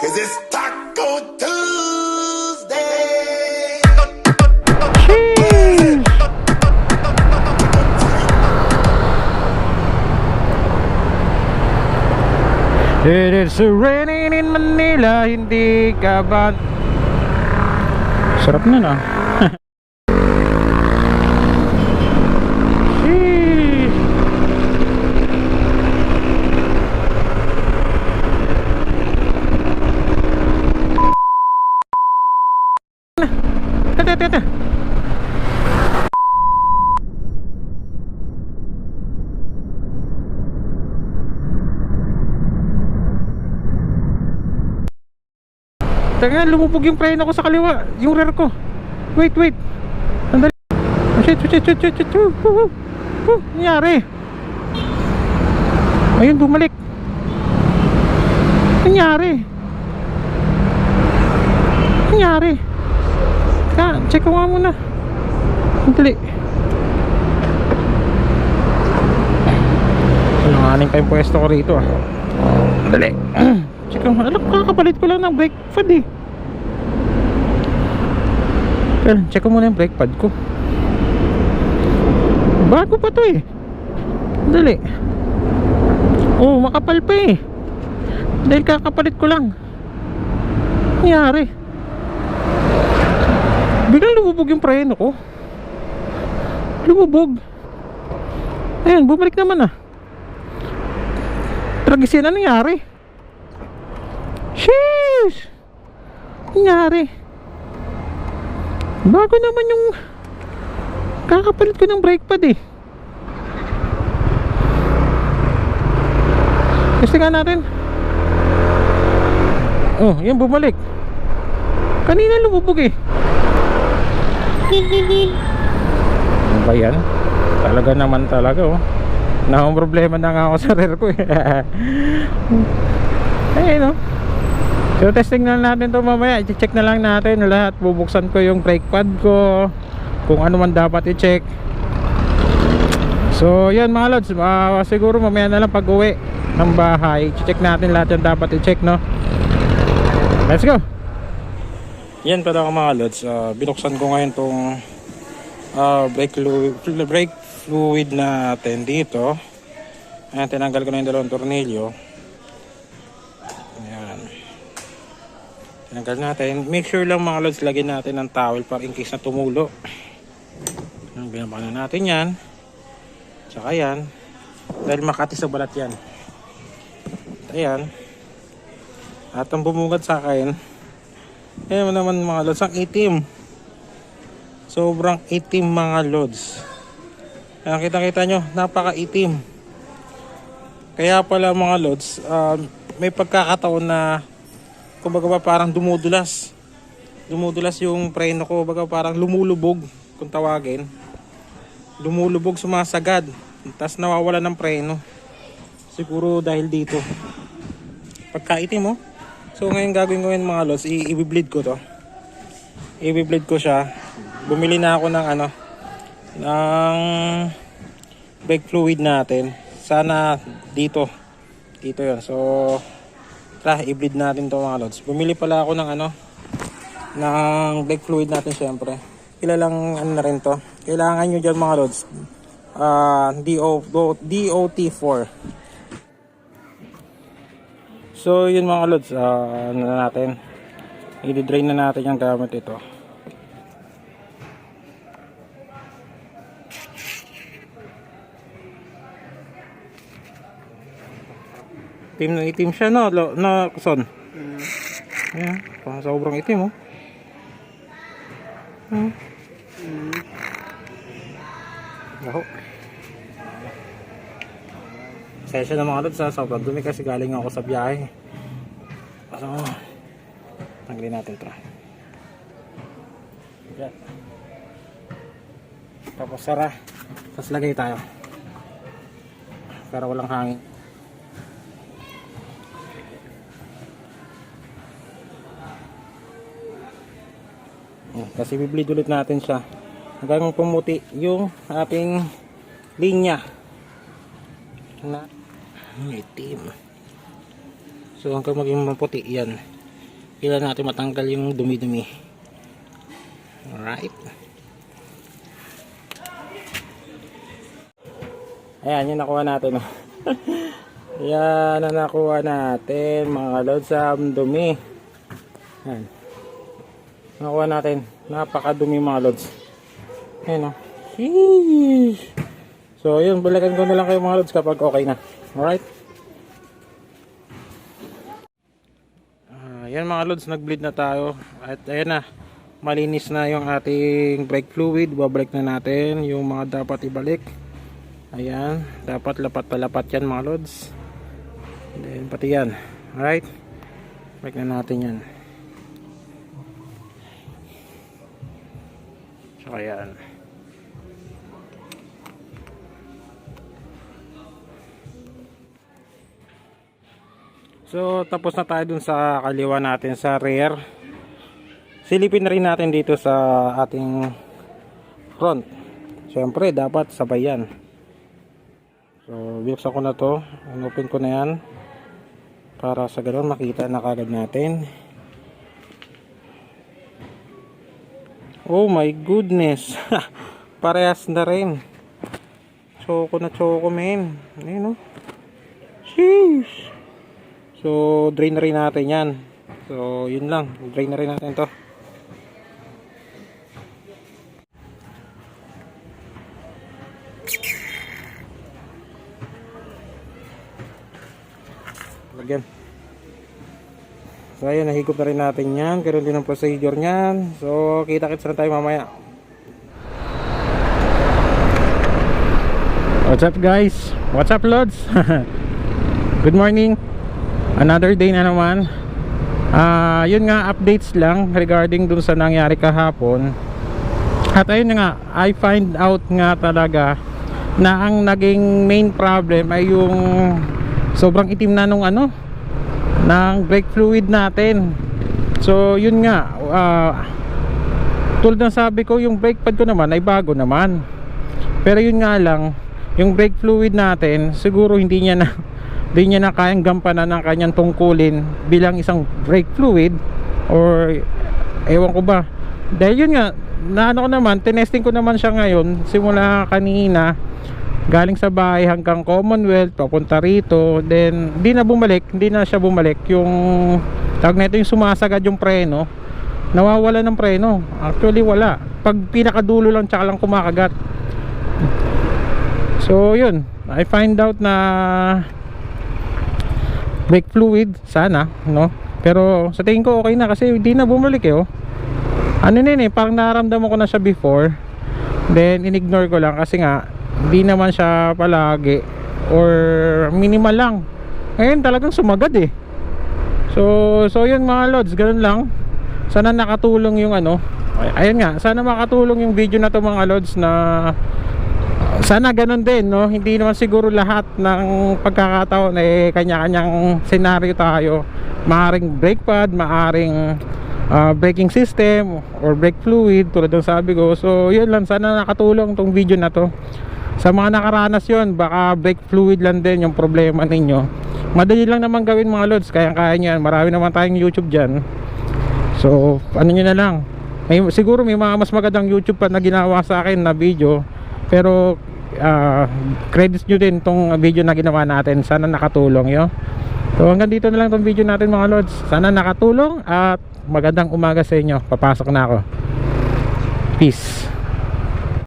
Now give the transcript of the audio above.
Cause it's Taco Tuesday. It is raining in Manila, hindi ka ba... Sarap na na. Sheesh. Ito, ito, ito. Teka, lumubog yung preno ko sa kaliwa. Yung rear ko. Wait, wait. Sandali. Oh, shit, shit, shit, shit, shit. Uh, uh. Uh, nangyari. Ayun, bumalik. Nangyari. Nangyari. Teka, check ko nga muna. Sandali. Sinungaling pa yung pwesto ko rito ah. Sandali. check ko. Alam, kakapalit ko lang ng brake pad eh. Well, check ko muna yung brake pad ko. Bago pa to eh. Dali. Oh, makapal pa eh. Dahil kakapalit ko lang. Nangyari. Lumubog yung preno ko. Lumubog. Ayun, bumalik naman ah. Tragisin na nangyari. Sheesh! Nangyari. Bago naman yung kakapalit ko ng brake pad eh. Testingan natin. Oh, yan bumalik. Kanina lumubog eh. Ano ba yan? Talaga naman talaga oh. Nakong problema na nga ako sa rear ko eh. Ayun oh. So testing na natin to mamaya I-check na lang natin lahat Bubuksan ko yung brake pad ko Kung ano man dapat i-check So yan mga lods ah, Siguro mamaya na lang pag uwi Ng bahay I-check natin lahat yung dapat i-check no Let's go Yan pala mga lods Ah, Binuksan ko ngayon tong ah, brake, fluid, brake fluid natin dito Ayan, tinanggal ko na yung dalawang tornilyo Ayan Tinanggal natin. Make sure lang mga lods, lagyan natin ng towel para in case na tumulo. Ayan, natin yan. Tsaka yan. Dahil makati sa balat yan. Ayan. At ang bumugad sa akin, ayan naman mga lods, ang itim. Sobrang itim mga lods. Ayan, kita-kita nyo, napaka-itim. Kaya pala mga lods, ah, may pagkakataon na kumbaga ba parang dumudulas. Dumudulas yung preno ko, baga parang lumulubog kung tawagin. Lumulubog sumasagad. Tapos nawawala ng preno. Siguro dahil dito. Pagkaitim mo. So ngayon gagawin ko yun mga lods, i-bleed ko to. I-bleed ko siya. Bumili na ako ng ano, ng brake fluid natin. Sana dito. Dito yon So, Tara, i-bleed natin to mga lods. Bumili pala ako ng ano, ng brake fluid natin syempre. Kilalang ano na rin to. Kailangan nyo dyan mga lods. Uh, DO, DOT4. So yun mga lods, ah, ano na natin. I-drain na natin yung gamit ito. Itim na itim siya no, lo, na kuson. Ayan, parang sobrang itim oh. Hmm. Ako. Session na mga lods ha, sobrang dumi kasi galing ako sa biyahe. So, tanggalin natin ito. Yan. Tapos sara. Tapos lagay tayo. Para walang hangin. Kasi bibleed ulit natin siya. Hanggang pumuti yung ating linya. Na ang itim. So hanggang maging maputi yan. Kailangan natin matanggal yung dumi-dumi. Alright. Ayan, yung nakuha natin. oh. Yan na nakuha natin mga lods ang dumi. Ayan. Nakuha natin. Napakadumi mga lods. Ayan o. Sheesh. So yun, balikan ko na lang kayo mga lods kapag okay na. Alright. Ah, yan mga lods, nag-bleed na tayo. At ayan na. Malinis na yung ating brake fluid. Babalik na natin yung mga dapat ibalik. Ayan, dapat lapat palapat yan mga lods. Then pati yan. Alright. Balik na natin yan. So ayan. So tapos na tayo dun sa kaliwa natin sa rear. Silipin na rin natin dito sa ating front. Siyempre dapat sabay yan. So, binuksan ko na to. Open ko na yan. Para sa ganun makita na kagad natin. Oh my goodness. Parehas na rin. Choco na choco men. Ayun oh. Sheesh. So, drain na rin natin yan. So, yun lang. Drain na rin natin to. Lagyan. So ayun, nahigop na rin natin yan. Karoon din ang procedure niyan. So kita-kits na tayo mamaya. What's up guys? What's up lods? Good morning. Another day na naman. Ah, yun nga updates lang regarding dun sa nangyari kahapon. At ayun nga, I find out nga talaga na ang naging main problem ay yung sobrang itim na nung ano ng brake fluid natin so yun nga uh, tulad ng sabi ko yung brake pad ko naman ay bago naman pero yun nga lang yung brake fluid natin siguro hindi niya na hindi niya na kayang gampanan ng kanyang tungkulin bilang isang brake fluid or ewan ko ba. Dahil yun nga na ano ko naman tinesting ko naman siya ngayon simula kanina galing sa bahay hanggang Commonwealth papunta rito then hindi na bumalik hindi na siya bumalik. Yung tawag na ito yung sumasagad yung preno nawawala ng preno. Actually wala. Pag pinakadulo lang tsaka lang kumakagat. So yun. I find out na brake fluid sana no? Pero sa tingin ko okay na kasi hindi na bumalik eh oh. ano na yun eh parang naramdaman ko na siya before. Then inignore ko lang kasi nga hindi naman siya palagi or minimal lang. Ngayon talagang sumagad eh. So so yun mga lods ganun lang. Sana nakatulong yung ano. Ay- ayun nga sana makatulong yung video na to mga lods na sana ganun din no? Hindi naman siguro lahat ng pagkakataon eh kanya-kanyang senaryo tayo. Maaring brake pad maaring ah, braking system or brake fluid tulad ng sabi ko. So yun lang. Sana nakatulong tong video na to. Sa mga nakaranas yun baka brake fluid lang din yung problema ninyo. Madali lang naman gawin mga lods. Kaya kaya nyo yan. Marami naman tayong youtube dyan. So ano nyo na lang. May, siguro may mga mas magandang youtube pa na ginawa sa akin na video. Pero ah, credits nyo din tong video na ginawa natin. Sana nakatulong yo so hanggang dito na lang tong video natin mga lods. Sana nakatulong at magandang umaga sa inyo. Papasok na ako. Peace